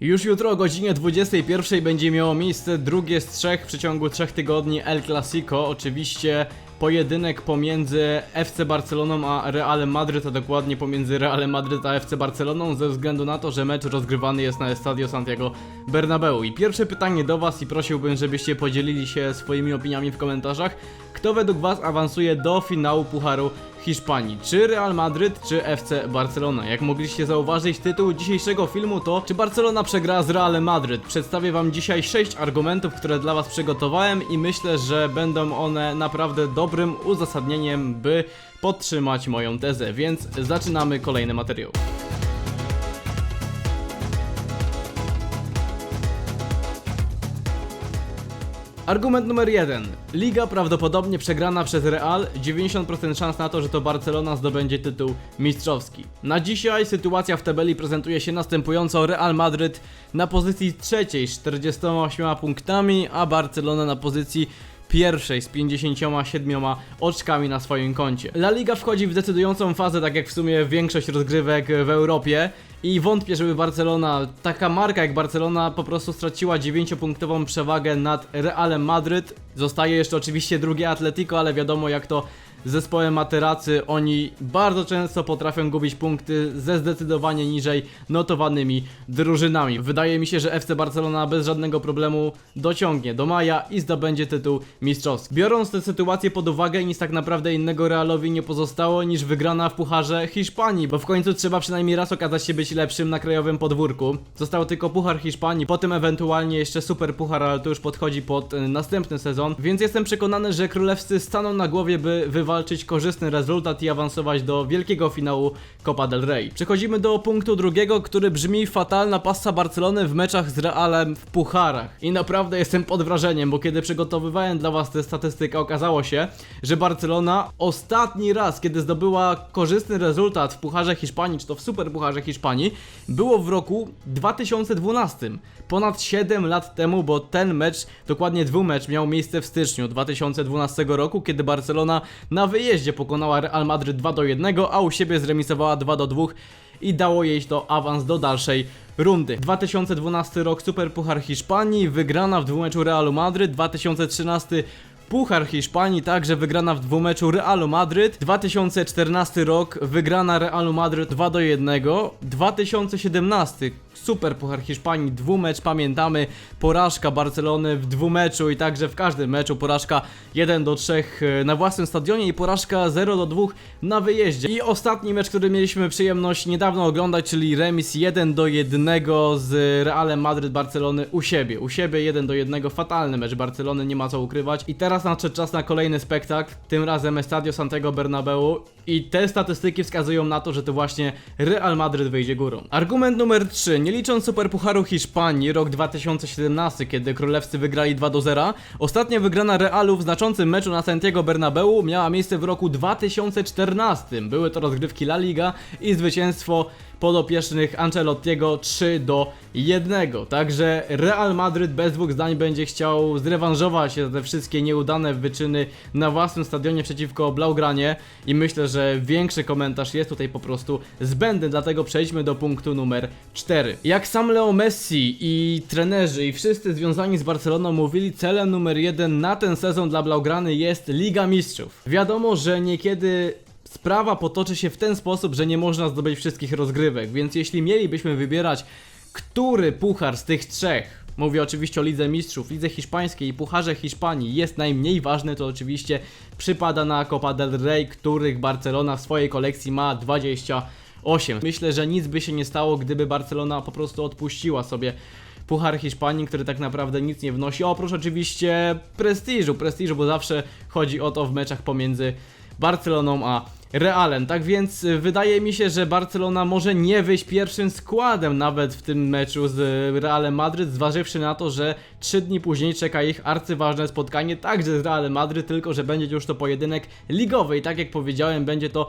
Już jutro o godzinie 21 będzie miało miejsce drugie z trzech w przeciągu trzech tygodni El Clasico. Oczywiście pojedynek pomiędzy FC Barceloną a Realem Madryt, a dokładnie pomiędzy Realem Madryt a FC Barceloną, ze względu na to, że mecz rozgrywany jest na Estadio Santiago Bernabeu. I pierwsze pytanie do Was i prosiłbym, żebyście podzielili się swoimi opiniami w komentarzach. Kto według Was awansuje do finału Pucharu Hiszpanii? Czy Real Madryt, czy FC Barcelona? Jak mogliście zauważyć, tytuł dzisiejszego filmu to Czy Barcelona przegra z Realem Madryt? Przedstawię Wam dzisiaj 6 argumentów, które dla Was przygotowałem i myślę, że będą one naprawdę dobrym uzasadnieniem, by podtrzymać moją tezę, więc zaczynamy kolejny materiał. Argument numer jeden. Liga prawdopodobnie przegrana przez Real, 90% szans na to, że to Barcelona zdobędzie tytuł mistrzowski. Na dzisiaj sytuacja w tabeli prezentuje się następująco. Real Madryt na pozycji trzeciej z 48 punktami, a Barcelona na pozycji pierwszej z 57 oczkami na swoim koncie. La Liga wchodzi w decydującą fazę, tak jak w sumie większość rozgrywek w Europie. I wątpię, żeby Barcelona, taka marka jak Barcelona, po prostu straciła 9-punktową przewagę nad Realem Madryt. Zostaje jeszcze oczywiście drugie Atletico, ale wiadomo jak to z zespołem Materacy, oni bardzo często potrafią gubić punkty ze zdecydowanie niżej notowanymi drużynami. Wydaje mi się, że FC Barcelona bez żadnego problemu dociągnie do maja i zdobędzie tytuł mistrzowski. Biorąc tę sytuację pod uwagę, nic tak naprawdę innego Realowi nie pozostało niż wygrana w Pucharze Hiszpanii, bo w końcu trzeba przynajmniej raz okazać się być lepszym na krajowym podwórku. Został tylko Puchar Hiszpanii, potem ewentualnie jeszcze Super Puchar, ale to już podchodzi pod y, następny sezon, więc jestem przekonany, że królewscy staną na głowie, by wywalczyć korzystny rezultat i awansować do wielkiego finału Copa del Rey. Przechodzimy do punktu drugiego, który brzmi fatalna passa Barcelony w meczach z Realem w pucharach. I naprawdę jestem pod wrażeniem, bo kiedy przygotowywałem dla was tę statystykę, okazało się, że Barcelona ostatni raz, kiedy zdobyła korzystny rezultat w Pucharze Hiszpanii, czy to w Super Pucharze Hiszpanii, było w roku 2012. Ponad 7 lat temu, bo ten mecz, dokładnie dwumecz, miał miejsce w styczniu 2012 roku, kiedy Barcelona na wyjeździe pokonała Real Madryt 2 do 1, a u siebie zremisowała 2 do 2 i dało jej to awans do dalszej rundy. 2012 rok Super Puchar Hiszpanii, wygrana w dwumeczu Realu Madryt, 2013 Puchar Hiszpanii, także wygrana w dwumeczu Realu Madryt. 2014 rok, wygrana Realu Madryt 2 do 1. 2017 Super Puchar Hiszpanii, dwumecz, pamiętamy, porażka Barcelony w dwumeczu i także w każdym meczu porażka 1 do 3 na własnym stadionie i porażka 0 do 2 na wyjeździe. I ostatni mecz, który mieliśmy przyjemność niedawno oglądać, czyli remis 1 do 1 z Realem Madryt Barcelony u siebie. U siebie 1 do 1, fatalny mecz Barcelony, nie ma co ukrywać. I teraz nadszedł czas na kolejny spektakl, tym razem Estadio Santiago Bernabeu i te statystyki wskazują na to, że to właśnie Real Madryt wyjdzie górą. Argument numer 3. Nie licząc Superpucharu Hiszpanii, rok 2017, kiedy królewscy wygrali 2 do 0, ostatnia wygrana Realu w znaczącym meczu na Santiago Bernabeu miała miejsce w roku 2014. Były to rozgrywki La Liga i zwycięstwo podopiecznych Ancelottiego 3 do 1. Także Real Madryt bez dwóch zdań będzie chciał zrewanżować się za te wszystkie nieudane wyczyny na własnym stadionie przeciwko Blaugranie i myślę, że większy komentarz jest tutaj po prostu zbędny, dlatego przejdźmy do punktu numer 4. Jak sam Leo Messi i trenerzy i wszyscy związani z Barceloną mówili, celem numer 1 na ten sezon dla Blaugrany jest Liga Mistrzów. Wiadomo, że niekiedy Sprawa potoczy się w ten sposób, że nie można zdobyć wszystkich rozgrywek, więc jeśli mielibyśmy wybierać, który puchar z tych trzech, mówię oczywiście o Lidze Mistrzów, Lidze Hiszpańskiej i Pucharze Hiszpanii jest najmniej ważny, to oczywiście przypada na Copa del Rey, których Barcelona w swojej kolekcji ma 28. Myślę, że nic by się nie stało, gdyby Barcelona po prostu odpuściła sobie Puchar Hiszpanii, który tak naprawdę nic nie wnosi, oprócz oczywiście prestiżu, prestiżu, bo zawsze chodzi o to w meczach pomiędzy Barceloną a Realem. Tak więc y, wydaje mi się, że Barcelona może nie wyjść pierwszym składem nawet w tym meczu z y, Realem Madryt, zważywszy na to, że 3 dni później czeka ich arcyważne spotkanie także z Realem Madryt, tylko że będzie już to pojedynek ligowy i tak jak powiedziałem, będzie to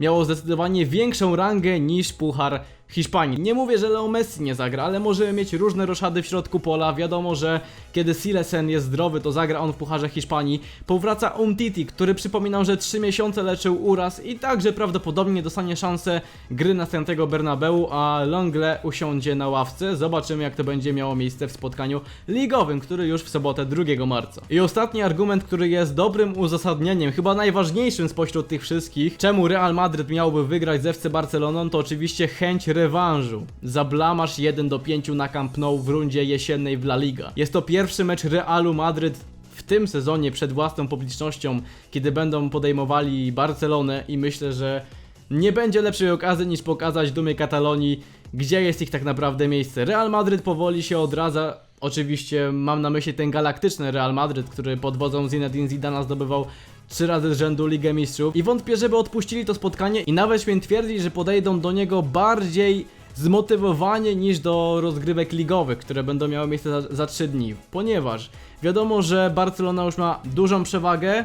miało zdecydowanie większą rangę niż Puchar Hiszpanii. Nie mówię, że Leo Messi nie zagra, ale możemy mieć różne roszady w środku pola. Wiadomo, że kiedy Silesen jest zdrowy, to zagra on w Pucharze Hiszpanii. Powraca Umtiti, który przypominam, że 3 miesiące leczył uraz i także prawdopodobnie dostanie szansę gry na Santiago Bernabeu, a Longle usiądzie na ławce. Zobaczymy, jak to będzie miało miejsce w spotkaniu ligowym, który już w sobotę 2 marca. I ostatni argument, który jest dobrym uzasadnieniem, chyba najważniejszym spośród tych wszystkich, czemu Real Madryt miałby wygrać z FC Barceloną, to oczywiście chęć rewanżu. Za blamasz 1 do 5 na Camp Nou w rundzie jesiennej w La Liga. Jest to pierwszy mecz Realu Madryt w tym sezonie przed własną publicznością, kiedy będą podejmowali Barcelonę i myślę, że nie będzie lepszej okazji niż pokazać dumie Katalonii, gdzie jest ich tak naprawdę miejsce. Real Madryt powoli się odradza. Oczywiście mam na myśli ten galaktyczny Real Madryt, który pod wodzą Zinedine Zidana zdobywał trzy razy z rzędu Ligę Mistrzów. I wątpię, żeby odpuścili to spotkanie i nawet śmiem twierdzić, że podejdą do niego bardziej zmotywowanie niż do rozgrywek ligowych, które będą miały miejsce za, za 3 dni, ponieważ wiadomo, że Barcelona już ma dużą przewagę,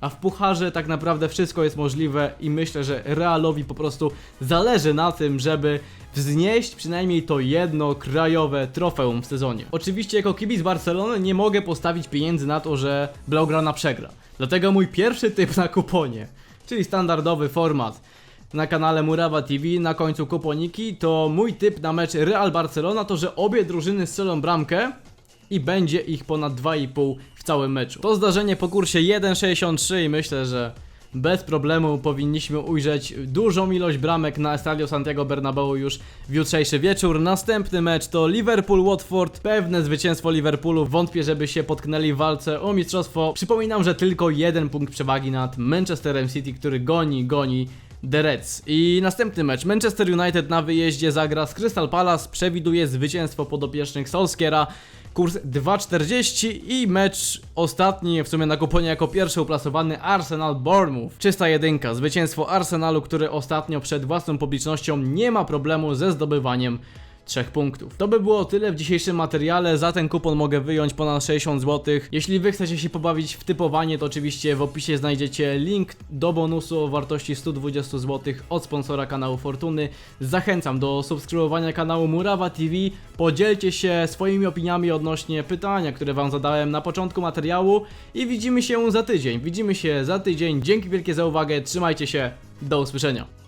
a w pucharze tak naprawdę wszystko jest możliwe i myślę, że Realowi po prostu zależy na tym, żeby wznieść przynajmniej to jedno krajowe trofeum w sezonie. Oczywiście jako kibic Barcelony nie mogę postawić pieniędzy na to, że Blaugrana przegra. Dlatego mój pierwszy typ na kuponie, czyli standardowy format na kanale Murawa TV na końcu kuponiki, to mój typ na mecz Real Barcelona to, że obie drużyny strzelą bramkę i będzie ich ponad 2,5 w całym meczu. To zdarzenie po kursie 1,63 i myślę, że bez problemu powinniśmy ujrzeć dużą ilość bramek na Estadio Santiago Bernabeu już w jutrzejszy wieczór. Następny mecz to Liverpool-Watford. Pewne zwycięstwo Liverpoolu. Wątpię, żeby się potknęli w walce o mistrzostwo. Przypominam, że tylko jeden punkt przewagi nad Manchesterem City, który goni, goni The Reds. I następny mecz. Manchester United na wyjeździe zagra z Crystal Palace. Przewiduje zwycięstwo podopiecznych Solskiera. Kurs 2,40 i mecz ostatni, w sumie na kuponie jako pierwszy uplasowany Arsenal Bournemouth. Czysta jedynka. Zwycięstwo Arsenalu, który ostatnio przed własną publicznością nie ma problemu ze zdobywaniem punktów. To by było tyle w dzisiejszym materiale. Za ten kupon mogę wyjąć ponad 60 zł. Jeśli wy chcecie się pobawić w typowanie, to oczywiście w opisie znajdziecie link do bonusu o wartości 120 zł od sponsora kanału Fortuny. Zachęcam do subskrybowania kanału Murawa TV. Podzielcie się swoimi opiniami odnośnie pytania, które wam zadałem na początku materiału i widzimy się za tydzień. Widzimy się za tydzień. Dzięki wielkie za uwagę. Trzymajcie się. Do usłyszenia.